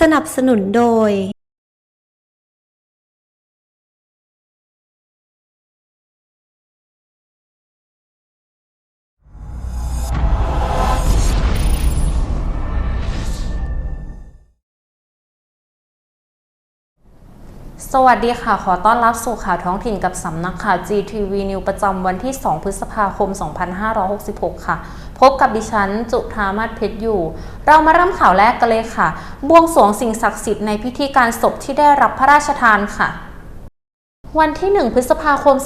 สนับสนุนโดย สวัสดีค่ะ ขอต้อนรับสู่ข่าวท้องถิ่นกับสำนักข่าว GTV News ประจำวันที่ 2 พฤษภาคม 2566 ค่ะ พบกับดิฉัน จุธามาศเพชรอยู่ เรามาเริ่มข่าวแรกกันเลยค่ะ บวงสรวงสิ่งศักดิ์สิทธิ์ในพิธีการศพที่ได้รับพระราชทานค่ะวันที่ 1 พฤษภาคม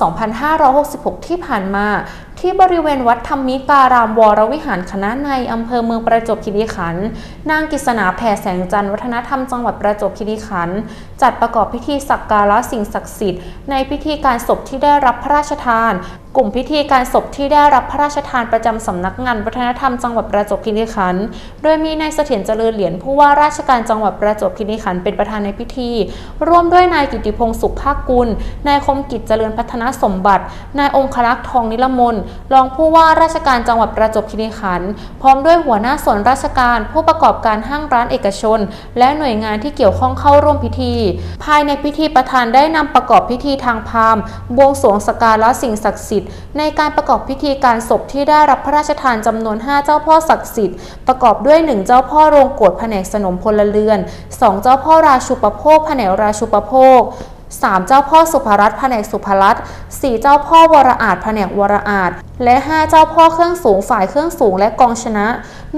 2566 ที่ผ่านมา ที่บริเวณวัดธรรมิการามวรวิหารคณะในอำเภอเมืองประจวบคีรีขันธ์นางกิษณาแผ่แสงจันทร์วัฒนธรรมจังหวัดประจวบคีรีขันธ์จัดประกอบพิธีสักการะสิ่งศักดิ์สิทธิ์ในพิธีการศพที่ได้รับพระราชทาน กลุ่มพิธีการศพที่ได้รับพระราชทานประจำสำนักงานวัฒนธรรมจังหวัดประจวบคีรีขันธ์โดยมีนายเสถียรเจริญเหรียญผู้ว่าราชการจังหวัดประจวบคีรีขันธ์เป็นประธานในพิธี ร่วมด้วยนายกิติพงศ์สุภาคกุลนายคมกิจเจริญพัฒนสมบัตินายองคลักษ์ทองนิลมนรองผู้ว่าราชการจังหวัดประจวบคีรีขันธ์พร้อมด้วยหัวหน้าส่วนราชการ ผู้ประกอบการห้างร้านเอกชน และหน่วยงานที่เกี่ยวข้องเข้าร่วมพิธี ภายในพิธีประธานได้นำประกอบพิธีทางพราหมณ์บวงสรวงสการะสิ่งศักดิ์สิทธิ์ในการประกอบพิธีการศพที่ได้รับพระราชทานจำนวน 5 เจ้าพ่อศักดิ์สิทธิ์ประกอบด้วย 1 เจ้าพ่อโรงโกรธแผนกสนมพลเรือน 2 เจ้าพ่อราชูปโภคแผนกราชูปโภค 3 เจ้าพ่อสุภรัตน์แผนกสุภรัตน์4เจ้าพ่อวรอาจแผนกวรอาจ และ 5 เจ้าพ่อเครื่องสูงฝ่ายเครื่องสูงและกองชนะ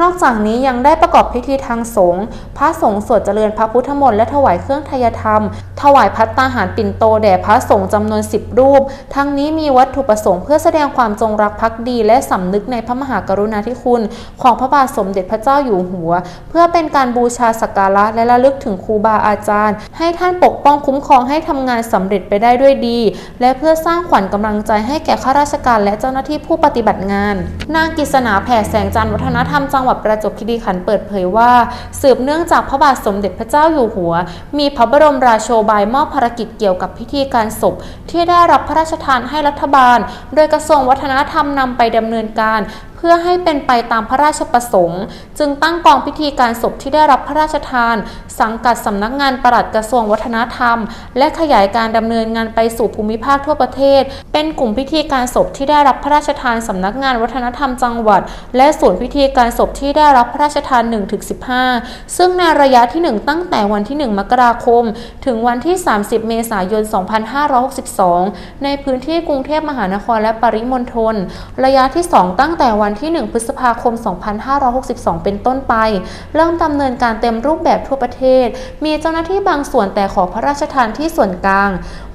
นอกจากนี้ยังได้ประกอบพิธีทางสงฆ์พระสงฆ์สวดเจริญพระพุทธมนต์และถวายเครื่องทยธรรม ถวายพัตตาหารปิ่นโตแด่พระสงฆ์จำนวน 10 รูป ทั้งนี้มีวัตถุประสงค์เพื่อแสดงความจงรักภักดี และสำนึกในพระมหากรุณาธิคุณ ของพระบาทสมเด็จพระเจ้าอยู่หัว เพื่อเป็นการบูชาสักการะและระลึกถึงครูบาอาจารย์ ให้ท่านปกป้องคุ้มครองให้ทำงานสำเร็จไปได้ด้วยดี และเพื่อสร้างขวัญกำลังใจให้แก่ข้าราชการและเจ้าหน้าที่ผูู้้ปฏิบัติงาน นางกิษณาแผ่แสงจันทร์วัฒนธรรมจังหวัดประจวบคีรีขันธ์เปิดเผยว่า สืบเนื่องจากพระบาทสมเด็จพระเจ้าอยู่หัว มีพระบรมราโชบายมอบภารกิจเกี่ยวกับพิธีการศพ ที่ได้รับพระราชทานให้รัฐบาล โดยกระทรวงวัฒนธรรมนำไปดำเนินการเพื่อให้เป็นไปตามพระราชประสงค์ จึงตั้งกองพิธีการศพที่ได้รับพระราชทาน สังกัดสำนักงานปลัดกระทรวงวัฒนธรรม และขยายการดำเนินงานไปสู่ภูมิภาคทั่วประเทศ เป็นกลุ่มพิธีการศพที่ได้รับพระราชทานสำนักงานวัฒนธรรมจังหวัด และศูนย์พิธีการศพที่ได้รับพระราชทาน 1-15 ซึ่งในระยะที่ 1 ตั้งแต่วันที่ 1 มกราคม ถึงวันที่ 30 เมษายน 2562 ในพื้นที่กรุงเทพมหานครและปริมณฑลระยะที่ 2 ตั้งแต่วันที่ 1 พฤษภาคม 2562 เป็นต้นไป เริ่มดำเนินการเต็มรูปแบบทั่วประเทศ มีเจ้าหน้าที่บางส่วนแต่ขอพระราชทานที่ส่วนกลาง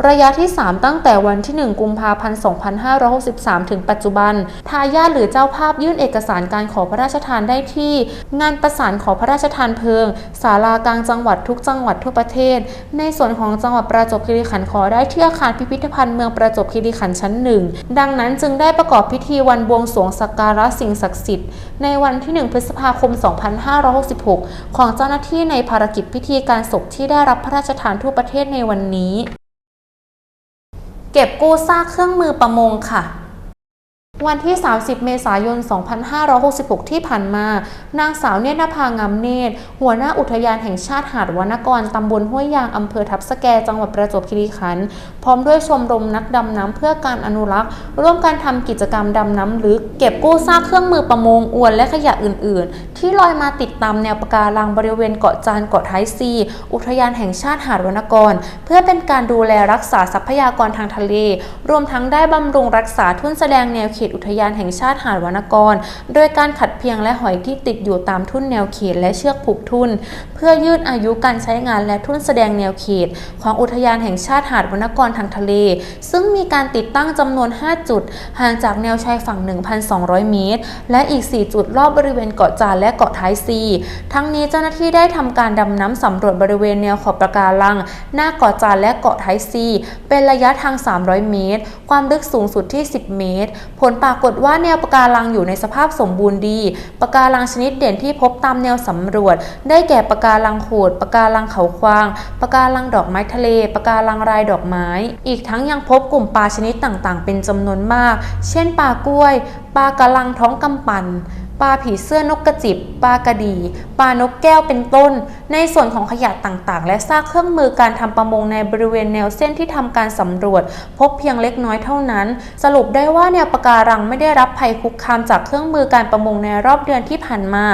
ระยะที่ 3 ตั้งแต่วันที่ 1 กุมภาพันธ์ 2563 ถึงปัจจุบัน ทายาทหรือเจ้าภาพยื่นเอกสารการขอพระราชทานได้ที่ งานประสานขอพระราชทานเพลิง ศาลากลางจังหวัดทุกจังหวัดทั่วประเทศ ในส่วนของจังหวัดประจวบคีรีขันธ์ขอได้ที่อาคารพิพิธภัณฑ์เมืองประจวบคีรีขันธ์ชั้นหนึ่งดังนั้นจึงได้ประกอบพิธีวันบวงสรวงสักการะสิ่งศักดิ์สิทธิ์ในวันที่ 1 พฤษภาคม 2566 ของเจ้าหน้าที่ในภารกิจพิธีการศพที่ได้รับพระราชทานทั่วประเทศในวันนี้ เก็บกู้ซากเครื่องมือประมงค่ะ วันที่ 30 เมษายน 2566 ที่ผ่านมา นางสาวเนตรนภางามเนตร หัวหน้าอุทยานแห่งชาติหาดวานกร ตำบลห้วยยาง อำเภอทับสแก จังหวัดประจวบคีรีขันธ์ พร้อมด้วยชมรมนักดำน้ำเพื่อการอนุรักษ์ ร่วมกันทำกิจกรรมดำน้ำลึก เก็บกู้ซากเครื่องมือประมง อวนและขยะอื่น ที่ลอยมาติดตามแนวปะการังบริเวณเกาะจานเกาะไทยซี อุทยานแห่งชาติหาดวรรณกร เพื่อเป็นการดูแลรักษาทรัพยากรทางทะเล รวมทั้งได้บำรุงรักษาทุ่นแสดงแนวเขตอุทยานแห่งชาติหาดวรรณกร โดยการขัดเพียงและหอยที่ติดอยู่ตามทุ่นแนวเขตและเชือกผูกทุ่น เพื่อยืดอายุการใช้งานและทุ่นแสดงแนวเขต ของอุทยานแห่งชาติหาดวรรณกรทางทะเล ซึ่งมีการติดตั้งจำนวน 5 จุด ห่างจากแนวชายฝั่ง 1,200 เมตร และอีก 4 จุดรอบบริเวณเกาะจานและเกาะท้ายซีทั้งนี้เจ้าหน้าที่ได้ทำการดำน้ำสำรวจบริเวณแนวขอบปะการัง หน้าเกาะจานและเกาะท้ายซีเป็นระยะทาง 300 เมตร ความลึกสูงสุดที่ 10 เมตร ผลปรากฏว่าแนวปะการังอยู่ในสภาพสมบูรณ์ดีปะการังชนิดเด่นที่พบตามแนวสำรวจ ได้แก่ปะการังโขดปะการังเขาควางปะการังดอกไม้ทะเลปะการังรายดอกไม้ อีกทั้งยังพบกลุ่มปลาชนิดต่างๆ เป็นจำนวนมาก เช่นปลากล้วย ปลากระลังท้องกำปั่น ปลาผีเสื้อนกกระจิบปลากระดีปลานกแก้วเป็นต้น ในส่วนของขยะต่างๆ และซากเครื่องมือการทำประมงในบริเวณแนวเส้นที่ทำการสำรวจ พบเพียงเล็กน้อยเท่านั้น สรุปได้ว่าแนวปะการังไม่ได้รับภัยคุกคามจากเครื่องมือการประมงในรอบเดือนที่ผ่านมา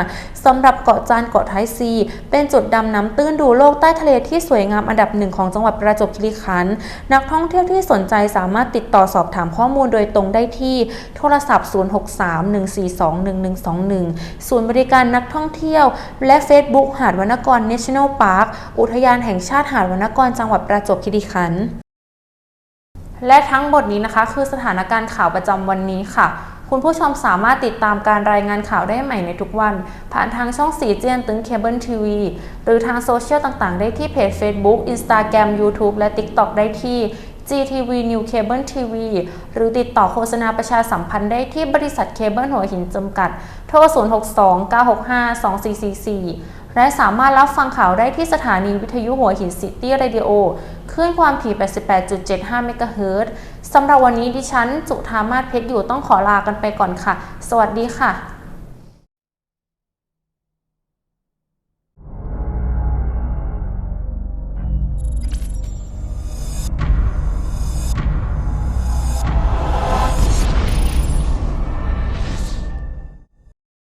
สำหรับเกาะจานเกาะท้ายซี เป็นจุดดำน้ำตื้นดูโลกใต้ทะเลที่สวยงามอันดับหนึ่งของจังหวัดประจวบคีรีขันธ์นักท่องเที่ยวที่สนใจสามารถติดต่อสอบถามข้อมูลโดยตรงได้ที่โทรศัพท์ 063142112 021ศูนย์บริการนักท่องเที่ยว และ Facebook หาดวรรณกร National Park อุทยานแห่งชาติหาดวรรณกรจังหวัดประจวบคีรีขันธ์และทั้งหมดนี้นะคะ คือสถานการณ์ข่าวประจำวันนี้ค่ะ คุณผู้ชมสามารถติดตามการรายงานข่าวได้ใหม่ในทุกวัน ผ่านทางช่องสีเจียนตึงเคเบิลทีวีหรือทางโซเชียลต่างๆ ได้ที่เพจ Facebook Instagram YouTube และ TikTok ได้ที่ GTV New Cable TV หรือติดต่อโฆษณาประชาสัมพันธ์ได้ที่บริษัทเคเบิลหัวหินจำกัด โทร 062-965-2444 และสามารถรับฟังข่าวได้ที่สถานีวิทยุหัวหินซิตี้เรดิโอคลื่นความถี่ 88.75 เมกะเฮิรตซ์สำหรับวันนี้ดิฉัน จุธามาศเพชรอยู่ต้องขอลากันไปก่อนค่ะ สวัสดีค่ะ